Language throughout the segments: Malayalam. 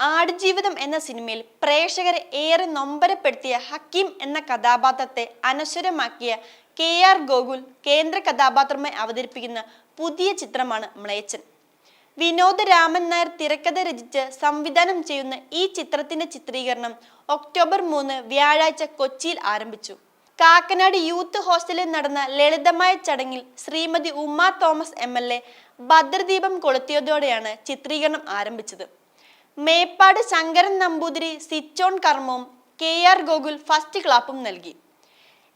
ആടുജീവിതം എന്ന സിനിമയിൽ പ്രേക്ഷകരെ ഏറെ നൊമ്പരപ്പെടുത്തിയ ഹക്കീം എന്ന കഥാപാത്രത്തെ അനശ്വരമാക്കിയ കെ ആർ ഗോകുൽ കേന്ദ്ര കഥാപാത്രമായി അവതരിപ്പിക്കുന്ന പുതിയ ചിത്രമാണ് മ്ലേച്ചൻ വിനോദ് രാമൻ നായർ തിരക്കഥ രചിച്ച് സംവിധാനം ചെയ്യുന്ന ഈ ചിത്രത്തിന്റെ ചിത്രീകരണം ഒക്ടോബർ മൂന്ന് വ്യാഴാഴ്ച കൊച്ചിയിൽ ആരംഭിച്ചു. കാക്കനാട് യൂത്ത് ഹോസ്റ്റലിൽ നടന്ന ലളിതമായ ചടങ്ങിൽ ശ്രീമതി ഉമ്മ തോമസ് എം. എൽ. എ. ഭദ്രദീപം കൊളുത്തിയതോടെയാണ് ചിത്രീകരണം ആരംഭിച്ചത്. മേപ്പാട് ശങ്കരൻ നമ്പൂതിരി സിച്ചോൺ കർമ്മവും കെ ആർ ഗോകുൽ ഫസ്റ്റ് ക്ലാപ്പും നൽകി.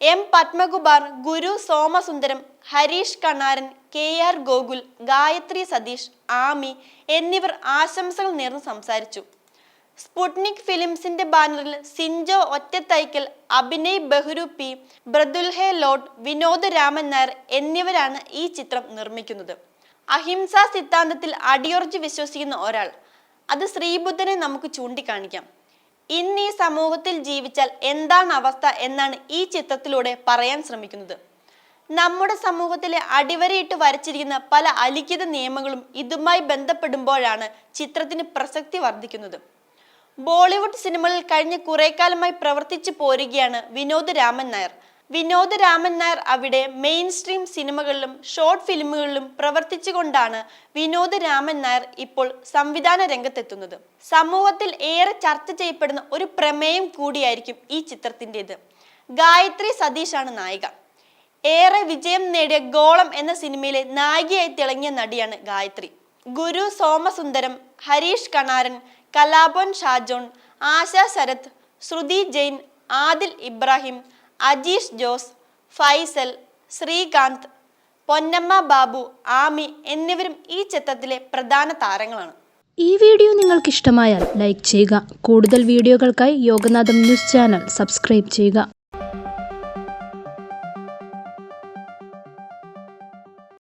M Padmakumar Guru Somasundaram Harish Kanaran K R Gokul Gayathri Satheesh Ami എന്നിവർ ആശംസകൾ നേർന്ന് സംസാരിച്ചു. സ്പുട്നിക് ഫിലിംസിന്റെ ബാനറിൽ സിൻജോ ഒറ്റത്തൈക്കൽ അഭിനയ് ബെഹ്റു പി ബ്രദുൽഹെ ലോഡ് വിനോദ് രാമൻ നായർ എന്നിവരാണ് ഈ ചിത്രം നിർമ്മിക്കുന്നത്. അഹിംസാ സിദ്ധാന്തത്തിൽ അടിയുറച്ച് വിശ്വസിക്കുന്ന ഒരാൾ. അത് ശ്രീബുദ്ധനെ നമുക്ക് ചൂണ്ടിക്കാണിക്കാം. ഇന്ന് ഈ സമൂഹത്തിൽ ജീവിച്ചാൽ എന്താണ് അവസ്ഥ എന്നാണ് ഈ ചിത്രത്തിലൂടെ പറയാൻ ശ്രമിക്കുന്നത്. നമ്മുടെ സമൂഹത്തിലെ അടിവരയിട്ട് വരച്ചിരിക്കുന്ന പല അലിഖിത നിയമങ്ങളും ഇതുമായി ബന്ധപ്പെടുമ്പോഴാണ് ചിത്രത്തിന് പ്രസക്തി വർദ്ധിക്കുന്നത്. ബോളിവുഡ് സിനിമകളിൽ കഴിഞ്ഞ കുറെ കാലമായി പ്രവർത്തിച്ചു പോരുകയാണ് വിനോദ് രാമൻ നായർ. വിനോദ് രാമൻ നായർ അവിടെ മെയിൻ സ്ട്രീം സിനിമകളിലും ഷോർട്ട് ഫിലിമുകളിലും പ്രവർത്തിച്ചുകൊണ്ടാണ് വിനോദ് രാമൻ നായർ ഇപ്പോൾ സംവിധാന രംഗത്തെത്തുന്നത്. സമൂഹത്തിൽ ഏറെ ചർച്ച ചെയ്യപ്പെടുന്ന ഒരു പ്രമേയം കൂടിയായിരിക്കും ഈ ചിത്രത്തിന്റെത്. ഗായത്രി സതീഷാണ് നായിക. ഏറെ വിജയം നേടിയ ഗോളം എന്ന സിനിമയിലെ നായികയായി തിളങ്ങിയ നടിയാണ് ഗായത്രി. ഗുരു സോമസുന്ദരം ഹരീഷ് കണാരൻ കലാഭൻ ഷാജോൺ ആശ ശരത് ശ്രുതി ജെയിൻ ആദിൽ ഇബ്രാഹിം അജീഷ് ജോസ് ഫൈസൽ ശ്രീകാന്ത് പൊന്നമ്മ ബാബു ആമി എന്നിവരും ഈ ചിത്രത്തിലെ പ്രധാന താരങ്ങളാണ്. ഈ വീഡിയോ നിങ്ങൾക്ക് ഇഷ്ടമായാൽ ലൈക്ക് ചെയ്യുക. കൂടുതൽ വീഡിയോകൾക്കായി യോഗനാഥം ന്യൂസ് ചാനൽ സബ്സ്ക്രൈബ് ചെയ്യുക.